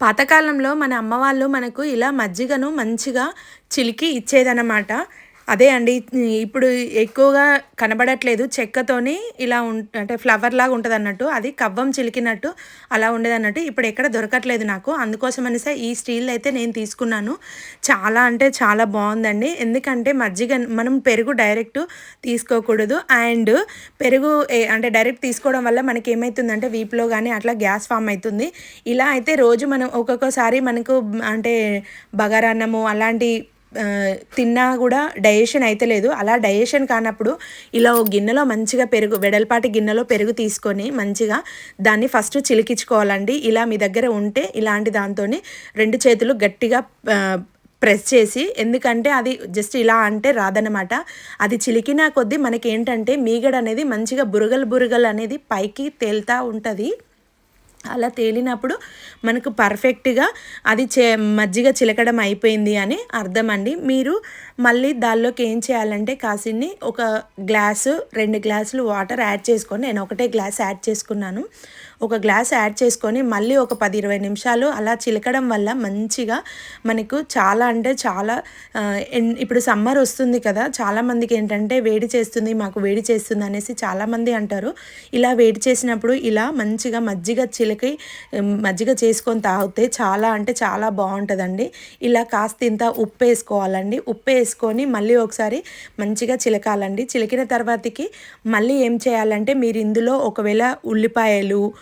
పాతకాలంలో మన అమ్మ వాళ్ళు మనకు ఇలా మజ్జిగను మంచిగా చిలికి ఇచ్చేదన్నమాట. అదే అండి ఇప్పుడు ఎక్కువగా కనబడట్లేదు చెక్కతోని ఇలా ఉం అంటే ఫ్లవర్ లాగా ఉంటుంది అన్నట్టు అది కవ్వం చిలికినట్టు అలా ఉండేది అన్నట్టు ఇప్పుడు ఎక్కడ దొరకట్లేదు నాకు. అందుకోసం అనేసి ఈ స్టీల్ అయితే నేను తీసుకున్నాను. చాలా అంటే చాలా బాగుందండి. ఎందుకంటే మజ్జిగ మనం పెరుగు డైరెక్ట్ తీసుకోకూడదు. అండ్ పెరుగు అంటే డైరెక్ట్ తీసుకోవడం వల్ల మనకి ఏమవుతుందంటే వీపులో కానీ అట్లా గ్యాస్ ఫామ్ అవుతుంది. ఇలా అయితే రోజు మనం ఒక్కొక్కసారి మనకు అంటే బగారన్నము అలాంటి తిన్నా కూడా డైజెషన్ అయితే లేదు. అలా డైజెషన్ కానప్పుడు ఇలా ఓ గిన్నెలో మంచిగా పెరుగు వెడల్పాటి గిన్నెలో పెరుగు తీసుకొని మంచిగా దాన్ని ఫస్ట్ చిలికించుకోవాలండి. ఇలా మీ దగ్గర ఉంటే ఇలాంటి దాంతో రెండు చేతులు గట్టిగా ప్రెస్ చేసి ఎందుకంటే అది జస్ట్ ఇలా అంటే రాదనమాట అది చిలికిన కొద్దీ మనకి ఏంటంటే మీగడ అనేది మంచిగా బురగలు బురగలు అనేది పైకి తేలుతూ ఉంటుంది. అలా తేలినప్పుడు మనకు పర్ఫెక్ట్గా అది చే మజ్జిగ చిలకడం అయిపోయింది అని అర్థం అండి మీరు మళ్ళీ దానిలోకి ఏం చేయాలంటే కాసిన్ని ఒక గ్లాసు రెండు గ్లాసులు వాటర్ యాడ్ చేసుకొని నేను ఒకటే గ్లాస్ యాడ్ చేసుకున్నాను. ఒక గ్లాస్ యాడ్ చేసుకొని మళ్ళీ ఒక పది ఇరవై నిమిషాలు అలా చిలకడం వల్ల మంచిగా మనకు చాలా అంటే చాలా ఇప్పుడు సమ్మర్ వస్తుంది కదా చాలామందికి ఏంటంటే వేడి చేస్తుంది మాకు వేడి చేస్తుంది అనేసి చాలామంది అంటారు. ఇలా వేడి చేసినప్పుడు ఇలా మంచిగా మజ్జిగ చిలకి మజ్జిగ చేసుకొని తాగితే చాలా అంటే చాలా బాగుంటుందండి. ఇలా కాస్త ఇంత ఉప్పు వేసుకోవాలండి. ఉప్పు వేసుకొని మళ్ళీ ఒకసారి మంచిగా చిలకాలండి. చిలికిన తర్వాతకి మళ్ళీ ఏం చేయాలంటే మీరు ఇందులో ఒకవేళ ఉల్లిపాయలు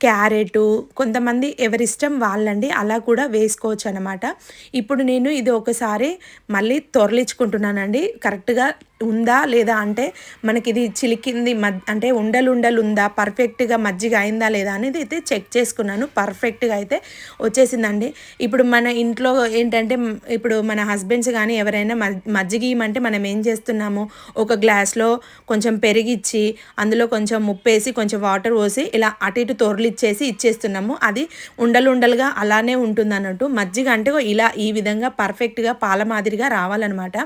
క్యారెట్ కొంతమంది ఎవరిష్టం వాళ్ళండి అలా కూడా వేసుకోవచ్చు అనమాట ఇప్పుడు నేను ఇది ఒకసారి మళ్ళీ తొరలించుకుంటున్నానండి. కరెక్ట్గా ఉందా లేదా అంటే మనకి ఇది చిలికింది మద్ అంటే ఉండలు ఉండలు ఉందా పర్ఫెక్ట్గా మజ్జిగ అయిందా లేదా అనేది అయితే చెక్ చేసుకున్నాను. పర్ఫెక్ట్గా అయితే వచ్చేసిందండి. ఇప్పుడు మన ఇంట్లో ఏంటంటే ఇప్పుడు మన హస్బెండ్స్ కానీ ఎవరైనా మజ్జిగ ఇవ్వమంటే మనం ఏం చేస్తున్నాము? ఒక గ్లాస్లో కొంచెం పెరిగిచ్చి అందులో కొంచెం ఉప్పేసి కొంచెం వాటర్ పోసి ఇలా అటు ఇటు తొరలి ఇచ్చేసి ఇచ్చేస్తున్నాము. అది ఉండలు ఉండలుగా అలానే ఉంటుంది అన్నట్టు మజ్జిగ అంటే ఇలా ఈ విధంగా పర్ఫెక్ట్గా పాల మాదిరిగా రావాలన్నమాట.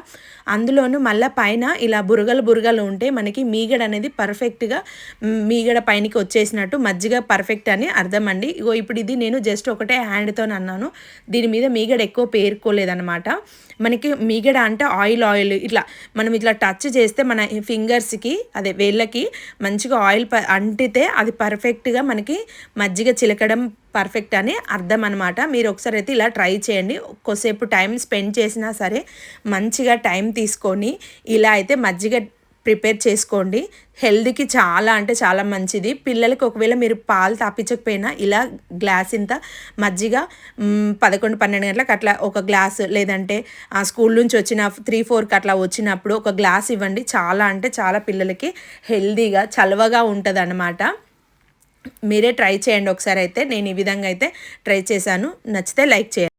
అందులోనూ మళ్ళీ పైన పైన ఇలా బురగలు బురగలు ఉంటే మనకి మీగడ అనేది పర్ఫెక్ట్గా మీగడ పైనకి వచ్చేసినట్టు మజ్జిగ పర్ఫెక్ట్ అని అర్థం అండి ఇగో ఇప్పుడు ఇది నేను జస్ట్ ఒకటే హ్యాండ్తో అన్నాను. దీని మీద మీగడ ఎక్కువ పేరుకోలేదనమాట మనకి మీగడ అంటే ఆయిల్ ఆయిల్ ఇట్లా మనం ఇట్లా టచ్ చేస్తే మన ఫింగర్స్కి అదే వేళ్ళకి మంచిగా ఆయిల్ అంటితే అది పర్ఫెక్ట్గా మనకి మజ్జిగ చిలకడం పర్ఫెక్ట్ అని అర్థం అనమాట మీరు ఒకసారి అయితే ఇలా ట్రై చేయండి. కొద్దిసేపు టైం స్పెండ్ చేసినా సరే మంచిగా టైం తీసుకొని ఇలా అయితే మజ్జిగ ప్రిపేర్ చేసుకోండి. హెల్త్కి చాలా అంటే చాలా మంచిది. పిల్లలకి ఒకవేళ మీరు పాలు తాపించకపోయినా ఇలా గ్లాస్ ఇంత మజ్జిగ పదకొండు పన్నెండు గంటలకు అట్లా ఒక గ్లాస్ లేదంటే ఆ స్కూల్ నుంచి వచ్చిన త్రీ ఫోర్కి అట్లా వచ్చినప్పుడు ఒక గ్లాస్ ఇవ్వండి. చాలా అంటే చాలా పిల్లలకి హెల్తీగా చలవగా ఉంటుంది అన్నమాట మీరే ట్రై చేయండి ఒకసారి అయితే నేను ఈ విధంగా అయితే ట్రై చేశాను. నచ్చితే లైక్ చేయండి.